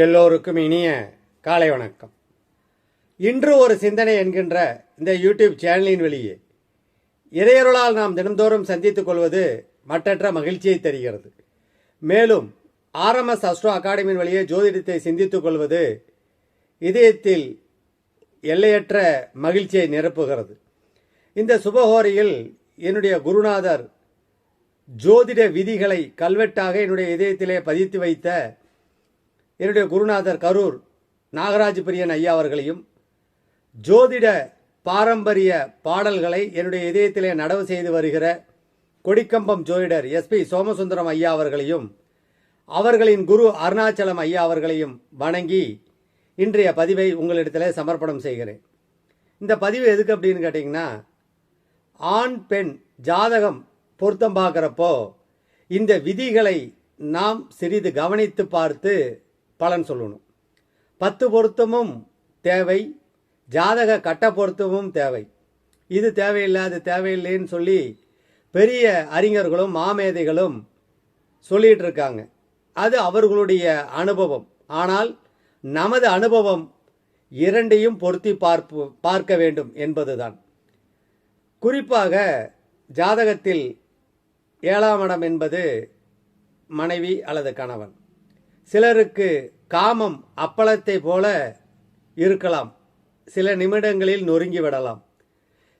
எல்லோருக்கும் இனிய காலை வணக்கம். இன்று ஒரு சிந்தனை என்கின்ற இந்த யூடியூப் சேனலின் வெளியே இறையருளால் நாம் தினந்தோறும் சந்தித்துக் கொள்வது மற்றற்ற மகிழ்ச்சியை தருகிறது. மேலும் ஆர்எம்எஸ் அஸ்ட்ரோ அகாடமியின் வழியே ஜோதிடத்தை சிந்தித்துக் கொள்வது இதயத்தில் எல்லையற்ற மகிழ்ச்சியை நிரப்புகிறது. இந்த சுபஹோரியில் என்னுடைய குருநாதர் ஜோதிட விதிகளை கல்வெட்டாக என்னுடைய இதயத்திலே பதித்து வைத்த என்னுடைய குருநாதர் கரூர் நாகராஜ பிரியன் ஐயா அவர்களையும் ஜோதிட பாரம்பரிய பாடல்களை என்னுடைய இதயத்திலே நடவு செய்து வருகிற கொடிக்கம்பம் ஜோதிடர் எஸ்பி சோமசுந்தரம் ஐயா அவர்களையும் அவர்களின் குரு அருணாச்சலம் ஐயா அவர்களையும் வணங்கி இன்றைய பதிவை உங்களிடத்திலே சமர்ப்பணம் செய்கிறேன். இந்த பதிவு எதுக்கு அப்படின்னு கேட்டிங்கன்னா ஆண் பெண் ஜாதகம் பொருத்தம் பார்க்குறப்போ இந்த விதிகளை நாம் சிறிது கவனித்து பார்த்து பலன் சொல்லணும். பத்து பொருத்தமும் தேவை ஜாதக கட்ட பொருத்தமும் தேவை. இது தேவையில்லை அது தேவையில்லைன்னு சொல்லி பெரிய அறிஞர்களும் மாமேதைகளும் சொல்லிகிட்டு இருக்காங்க அது அவர்களுடைய அனுபவம். ஆனால் நமது அனுபவம் இரண்டையும் பொருத்தி பார்ப்பு பார்க்க வேண்டும் என்பதுதான். குறிப்பாக ஜாதகத்தில் ஏழாம் இடம் என்பது மனைவி அல்லது கணவன். சிலருக்கு காமம் அப்பளத்தை போல இருக்கலாம். சில நிமிடங்களில் நொறுங்கி விடலாம்.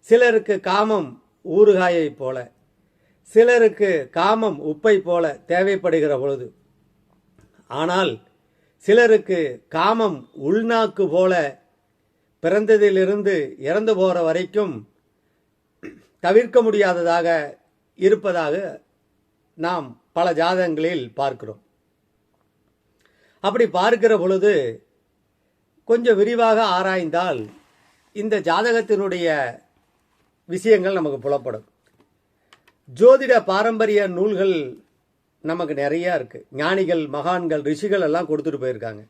சிலருக்கு காமம் ஊறுகாயை போல. சிலருக்கு காமம் உப்பை போல தேவைப்படுகிற பொழுது. ஆனால் சிலருக்கு காமம் உள்நாக்கு போல பிறந்ததிலிருந்து இறந்து போகிற வரைக்கும் தவிர்க்க முடியாததாக இருப்பதாக நாம் பல ஜாதகங்களில் பார்க்கிறோம். அப்படி பார்க்கிற பொழுது கொஞ்சம் விரிவாக ஆராய்ந்தால் இந்த ஜாதகத்தினுடைய விஷயங்கள் நமக்கு புலப்படும். ஜோதிட பாரம்பரிய நூல்கள் நமக்கு நிறையா இருக்குது ஞானிகள் மகான்கள் ரிஷிகள் எல்லாம் கொடுத்துட்டு போயிருக்காங்க.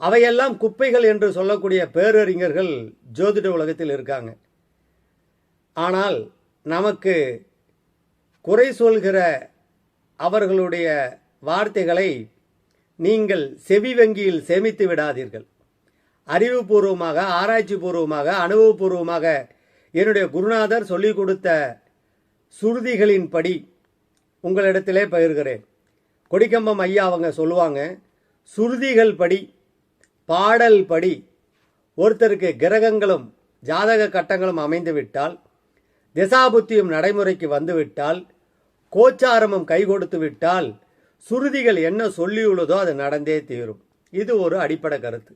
அவையெல்லாம் குப்பைகள் என்று சொல்லக்கூடிய பேரறிஞர்கள் ஜோதிட உலகத்தில் இருக்காங்க. ஆனால் நமக்கு குறை சொல்கிற அவர்களுடைய வார்த்தைகளை நீங்கள் செவி வங்கியில் சேமித்து விடாதீர்கள். அறிவுபூர்வமாக ஆராய்ச்சி பூர்வமாக அனுபவபூர்வமாக என்னுடைய குருநாதர் சொல்லிக் கொடுத்த சுருதிகளின்படி உங்களிடத்திலே பகிர்கிறேன். கொடிக்கம்பம் ஐயா அவங்க சொல்லுவாங்க சுருதிகள் படி பாடல் படி ஒருத்தருக்கு கிரகங்களும் ஜாதக கட்டங்களும் அமைந்துவிட்டால் திசாபுத்தியும் நடைமுறைக்கு வந்துவிட்டால் கோச்சாரமும் கை கொடுத்து விட்டால் சுருதிகள் என்ன சொல்லியுள்ளதோ அது நடந்தே தீரும். இது ஒரு அடிப்படை கருத்து.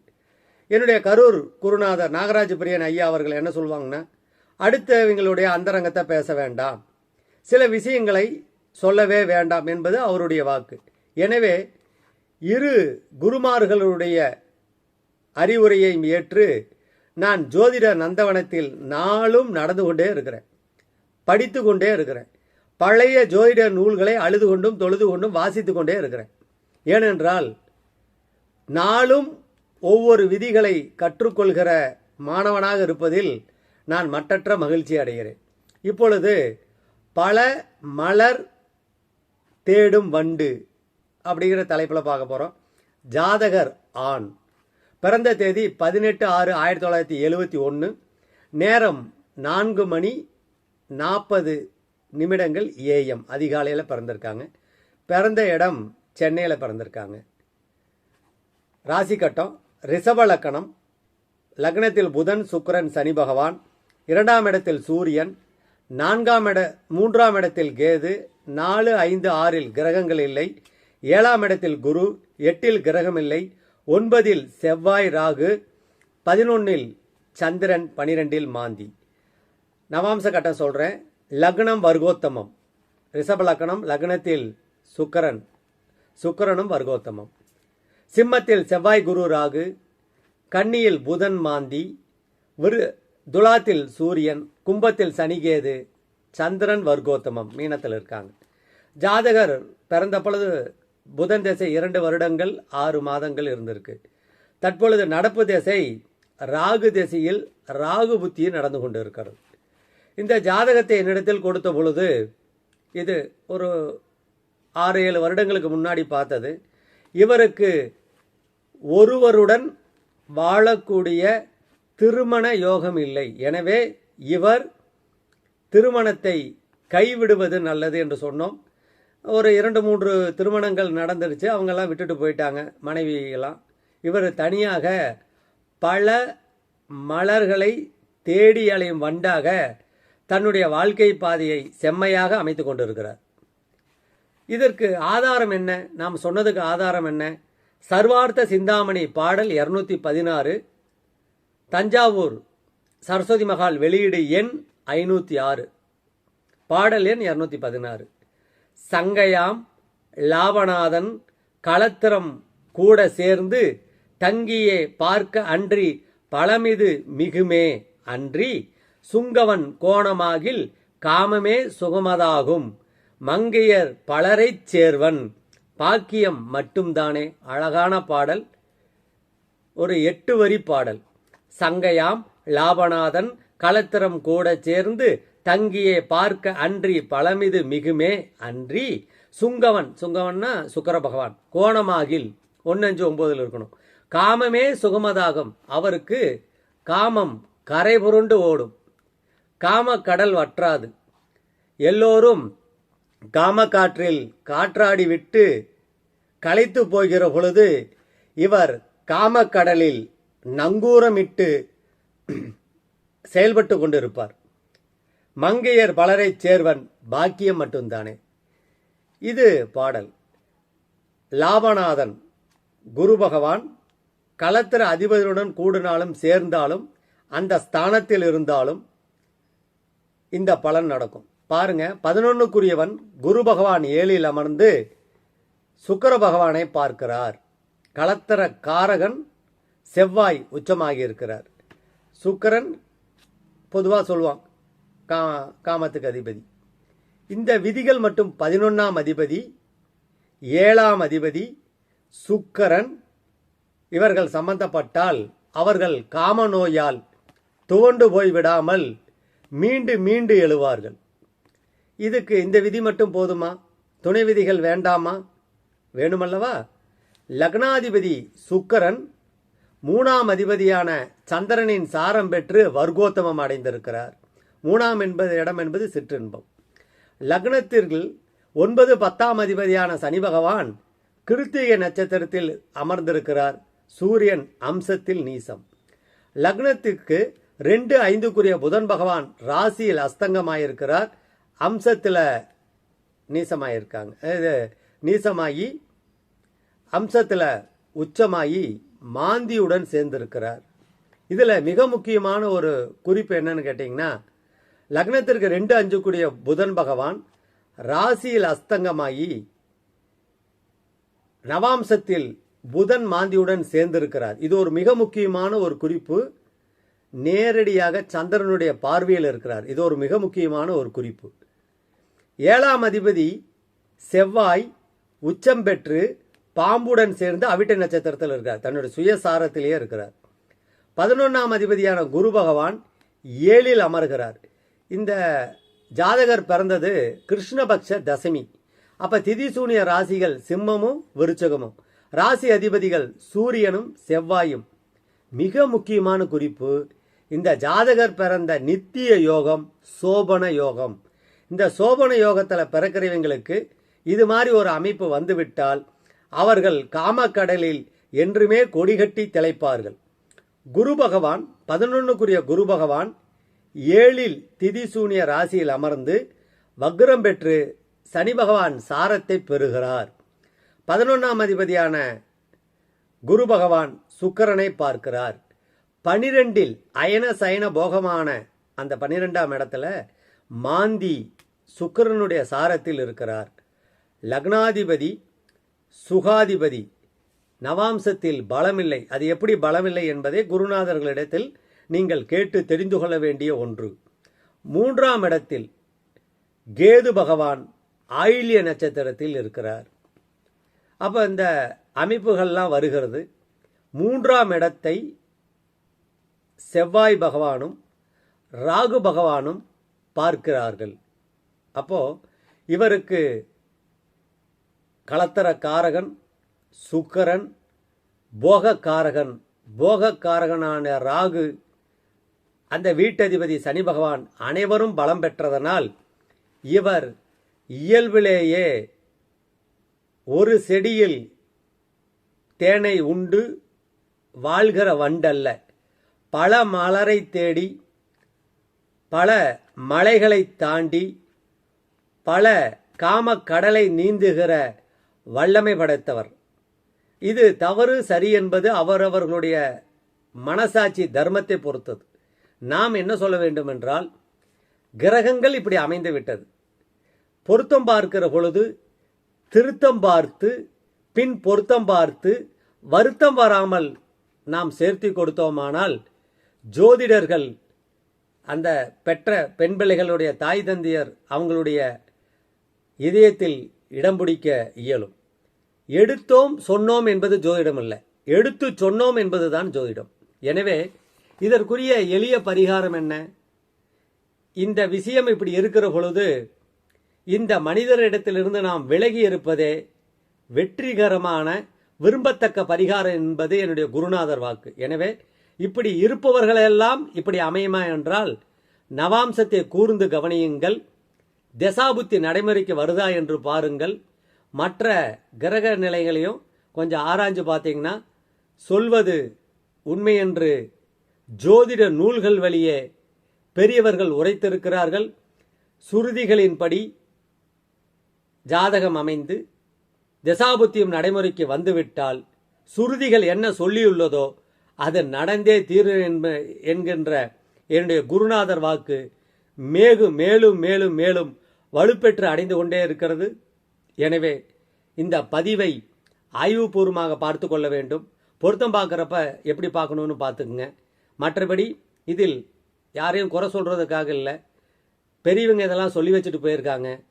என்னுடைய கரூர் குருநாதர் நாகராஜ பிரியன் ஐயா அவர்கள் என்ன சொல்லுவாங்கன்னா அடுத்தவங்களுடைய அந்தரங்கத்தை பேச வேண்டாம். சில விஷயங்களை சொல்லவே வேண்டாம் என்பது அவருடைய வாக்கு. எனவே இரு குருமார்களுடைய அறிவுரையை ஏற்று நான் ஜோதிட நந்தவனத்தில் நாளும் நடந்து கொண்டே இருக்கிறேன். படித்து கொண்டே இருக்கிறேன். பழைய ஜோதிட நூல்களை அழுது கொண்டும் தொழுது கொண்டும் வாசித்து கொண்டே இருக்கிறேன். ஏனென்றால் நாளும் ஒவ்வொரு விதிகளை கற்றுக்கொள்கிற மாணவனாக இருப்பதில் நான் மட்டற்ற மகிழ்ச்சி அடைகிறேன். இப்பொழுது பல மலர் தேடும் வண்டு அப்படிங்கிற தலைப்பில் பார்க்க போகிறோம் ஜாதகர் ஆண். பிறந்த தேதி பதினெட்டு ஆறு ஆயிரத்தி தொள்ளாயிரத்தி எழுபத்தி ஒன்று நேரம் நான்கு மணி நாற்பது நிமிடங்கள் ஏஎம். அதிகாலையில் பிறந்திருக்காங்க. பிறந்த இடம் சென்னையில் பிறந்திருக்காங்க. ராசி கட்டம் ரிஷப லக்கணம் லக்னத்தில் புதன் சுக்கரன் சனி பகவான் இரண்டாம் இடத்தில் சூரியன் நான்காம் இட மூன்றாம் இடத்தில் கேது நாலு ஐந்து ஆறில் கிரகங்கள் இல்லை ஏழாம் இடத்தில் குரு எட்டில் கிரகம் இல்லை ஒன்பதில் செவ்வாய் ராகு பதினொன்னில் சந்திரன் பனிரெண்டில் மாந்தி. நவாம்ச கட்டம் சொல்கிறேன் லக்னம் வர்க்கோத்தமம். ரிஷப லக்னம் லக்னத்தில் சுக்கரன். சுக்கரனும் வர்க்கோத்தமம். சிம்மத்தில் செவ்வாய் குரு ராகு. கன்னியில் புதன் மாந்தி. விரு துலாத்தில் சூரியன். கும்பத்தில் சனிகேது. சந்திரன் வர்க்கோத்தமம். மீனத்தில் இருக்காங்க. ஜாதகர் பிறந்த பொழுது புதன் திசை இரண்டு வருடங்கள் ஆறு மாதங்கள் இருந்திருக்கு. தற்பொழுது நடப்பு திசை ராகு திசையில் ராகு புத்தியில் நடந்து கொண்டு இருக்கிறது இந்த ஜாதகத்தை என்னிடத்தில் கொடுத்த பொழுது இது ஒரு ஆறு ஏழு வருடங்களுக்கு முன்னாடி பார்த்தது. இவருக்கு ஒருவருடன் வாழக்கூடிய திருமண யோகம் இல்லை. எனவே இவர் திருமணத்தை கைவிடுவது நல்லது என்று சொன்னோம். ஒரு இரண்டு மூன்று திருமணங்கள் நடந்துருச்சு. அவங்கெல்லாம் விட்டுட்டு போயிட்டாங்க மனைவியெல்லாம். இவர் தனியாக பல மலர்களை தேடி அலையும் வண்டாக தன்னுடைய வாழ்க்கை பாதையை செம்மையாக அமைத்து கொண்டிருக்கிறார். இதற்கு ஆதாரம் என்ன? நாம் சொன்னதுக்கு ஆதாரம் என்ன? சர்வார்த்த சிந்தாமணி பாடல் இருநூத்தி பதினாறு தஞ்சாவூர் சரஸ்வதி மகால் வெளியீடு எண் ஐநூற்றி ஆறு பாடல் எண் இருநூத்தி பதினாறு. சங்கையாம் லாவநாதன் களத்திரம் கூட சேர்ந்து தங்கியே பார்க்க அன்றி பழமிது மிகுமே அன்றி சுங்கவன் கோணமாகில் காமமே சுகமதாகும். மங்கையர் பலரைச் சேர்வன். பாக்கியம் மட்டும்தானே? அழகான பாடல். ஒரு எட்டு வரி பாடல். சங்கையாம் லாபநாதன் களத்திரம் கூட சேர்ந்து தங்கியே பார்க்க அன்றி பழமிது மிகுமே அன்றி சுங்கவன். சுங்கவன்னா சுக்கர பகவான் கோணமாகில் ஒன்னஞ்சு ஒம்போதில் இருக்கணும். காமமே சுகமதாகும். அவருக்கு காமம் கரை புரண்டு ஓடும். காம கடல் வற்றாது. எல்லோரும் காமக்காற்றில் காற்றாடி விட்டு களைத்து போகிற பொழுது இவர் காமக்கடலில் நங்கூரமிட்டு செயல்பட்டு கொண்டிருப்பார். மங்கையர் பலரைச் சேர்வன் பாக்கியம் மட்டும்தானே. இது பாடல். லாபநாதன் குரு பகவான் களத்திர அதிபதியுடன் கூடினாலும் சேர்ந்தாலும் அந்த ஸ்தானத்தில் இருந்தாலும் இந்த பலன் நடக்கும். பாருங்க பதினொன்னுக்குரியவன் குரு பகவான் ஏழில் அமர்ந்து சுக்கர பகவானை பார்க்கிறார். களத்தர காரகன் செவ்வாய் உச்சமாகி இருக்கிறார் சுக்கரன் பொதுவாக சொல்லுவான் கா காமத்துக்கு அதிபதி. இந்த விதிகள் மட்டும் பதினொன்றாம் அதிபதி ஏழாம் அதிபதி சுக்கரன் இவர்கள் சம்பந்தப்பட்டால் அவர்கள் காம நோயால் துவண்டு போய் விடாமல் மீண்டு மீண்டு எழுவார்கள். இதுக்கு இந்த விதி மட்டும் போதுமா? துணை விதிகள் வேண்டாமா? வேணுமல்லவா? லக்னாதிபதி சுக்கரன் மூணாம் அதிபதியான சந்திரனின் சாரம் பெற்று வர்க்கோத்தமம் அடைந்திருக்கிறார். மூணாம் என்பது இடம் என்பது சிற்றின்பம். லக்னத்திற்கு ஒன்பது பத்தாம் அதிபதியான சனி பகவான் கிருத்திகை நட்சத்திரத்தில் அமர்ந்திருக்கிறார். சூரியன் அம்சத்தில் நீசம். லக்னத்திற்கு ரெண்டு ஐந்துக்குரிய புதன் பகவான் ராசியில் அஸ்தங்கமாயிருக்கிறார். அம்சத்தில் நீசமாயிருக்காங்க. இது நீசமாகி அம்சத்தில் உச்சமாகி மாந்தியுடன் சேர்ந்திருக்கிறார். இதில் மிக முக்கியமான ஒரு குறிப்பு என்னன்னு கேட்டிங்கன்னா லக்னத்திற்கு ரெண்டு அஞ்சுக்குரிய புதன் பகவான் ராசியில் அஸ்தங்கமாகி நவாம்சத்தில் புதன் மாந்தியுடன் சேர்ந்திருக்கிறார். இது ஒரு மிக முக்கியமான ஒரு குறிப்பு. நேரடியாக சந்திரனுடைய பார்வையில் இருக்கிறார். இது ஒரு மிக முக்கியமான ஒரு குறிப்பு. ஏழாம் அதிபதி செவ்வாய் உச்சம் பெற்று பாம்புடன் சேர்ந்து அவிட்ட நட்சத்திரத்தில் இருக்கிறார். தன்னுடைய சுயசாரத்திலேயே இருக்கிறார். பதினொன்றாம் அதிபதியான குரு பகவான் ஏழில் அமர்கிறார். இந்த ஜாதகர் பிறந்தது கிருஷ்ணபக்ஷ தசமி. அப்போ திதிசூனிய ராசிகள் சிம்மமும் விருச்சகமும். ராசி அதிபதிகள் சூரியனும் செவ்வாயும். மிக முக்கியமான குறிப்பு இந்த ஜாதகர் பிறந்த நித்திய யோகம் சோபன யோகம். இந்த சோபன யோகத்தில் பிறக்கிறவங்களுக்கு இது மாதிரி ஒரு அமைப்பு வந்துவிட்டால் அவர்கள் காமக்கடலில் என்றுமே கொடிகட்டி திளைப்பார்கள். குரு பகவான் பதினொன்றுக்குரிய குரு பகவான் ஏழில் திதிசூனிய ராசியில் அமர்ந்து வக்ரம் பெற்று சனி பகவான் சாரத்தை பெறுகிறார். பதினொன்றாம் அதிபதியான குரு பகவான் சுக்கரனை பார்க்கிறார். பனிரெண்டில் அயன சயன போகமான அந்த பனிரெண்டாம் இடத்துல மாந்தி சுக்கிரனுடைய சாரத்தில் இருக்கிறார். லக்னாதிபதி சுகாதிபதி நவாம்சத்தில் பலமில்லை. அது எப்படி பலமில்லை என்பதை குருநாதர்களிடத்தில் நீங்கள் கேட்டு தெரிந்து கொள்ள வேண்டிய ஒன்று. மூன்றாம் இடத்தில் கேது பகவான் ஆயில்ய நட்சத்திரத்தில் இருக்கிறார். அப்போ இந்த அமைப்புகள்லாம் வருகிறது. மூன்றாம் இடத்தை செவ்வாய் பகவானும் ராகு பகவானும் பார்க்கிறார்கள். அப்போ இவருக்கு களத்தர காரகன் சுக்கரன் போகக்காரகன் போகக்காரகனான ராகு அந்த வீட்டதிபதி சனி பகவான் அனைவரும் பலம் பெற்றதனால் இவர் இயல்பிலேயே ஒரு செடியில் தேனை உண்டு வாழ்கிற வண்டல்ல. பல மலரை தேடி பல மலைகளை தாண்டி பல காம கடலை நீந்துகிற வல்லமை படைத்தவர். இது தவறு சரி என்பது அவரவர்களுடைய மனசாட்சி தர்மத்தை பொறுத்தது. நாம் என்ன சொல்ல வேண்டும் என்றால் கிரகங்கள் இப்படி அமைந்து விட்டது பொருத்தம் பார்க்கிற பொழுது திருத்தம் பார்த்து பின் பொருத்தம் பார்த்து வருத்தம் வராமல் நாம் சேர்த்து கொடுத்தோமானால் ஜோதிடர்கள் அந்த பெற்ற பெண் பிள்ளைகளுடைய தாய் தந்தையர் அவங்களுடைய இதயத்தில் இடம் பிடிக்க இயலும். எடுத்தோம் சொன்னோம் என்பது ஜோதிடம் அல்ல. எடுத்து சொன்னோம் என்பதுதான் ஜோதிடம். எனவே இதற்குரிய எளிய பரிகாரம் என்ன? இந்த விஷயம் இப்படி இருக்கிற பொழுது இந்த மனிதரிடத்திலிருந்து நாம் விலகி இருப்பதே வெற்றிகரமான விரும்பத்தக்க பரிகாரம் என்பது என்னுடைய குருநாதர் வாக்கு. எனவே இப்படி இருப்பவர்களெல்லாம் இப்படி அமையுமா என்றால் நவாம்சத்தை கூர்ந்து கவனியுங்கள் தசாபுத்தி நடைமுறைக்கு வருதா என்று பாருங்கள் மற்ற கிரக நிலைகளையும் கொஞ்சம் ஆராய்ஞ்சு பார்த்தீங்கன்னா சொல்வது உண்மை என்று ஜோதிட நூல்கள் வழியே பெரியவர்கள் உரைத்திருக்கிறார்கள். சுருதிகளின்படி ஜாதகம் அமைந்து திசாபுத்தியும் நடைமுறைக்கு வந்துவிட்டால் சுருதிகள் என்ன சொல்லியுள்ளதோ அது நடந்தே தீரு என்ப- என்கின்ற என்னுடைய குருநாதர் வாக்கு மேகு மேலும் மேலும் மேலும் வலுப்பெற்று அடைந்து கொண்டே இருக்கிறது. எனவே இந்த பதிவை ஆய்வுபூர்வமாக பார்த்து கொள்ள வேண்டும். பொருத்தம் பார்க்குறப்ப எப்படி பார்க்கணும்னு பார்த்துக்குங்க. மற்றபடி இதில் யாரையும் குறை சொல்கிறதுக்காக இல்லை. பெரியவங்க இதெல்லாம் சொல்லி வச்சுட்டு போயிருக்காங்க.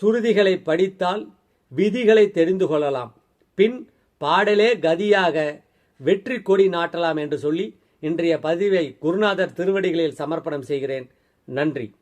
சுருதிகளை படித்தால் விதிகளை தெரிந்து கொள்ளலாம். பின் பாடலே கதியாக வெற்றி கொடி நாட்டலாம் என்று சொல்லி இன்றைய பதிவை குருநாதர் திருவடிகளில் சமர்ப்பணம் செய்கிறேன். நன்றி.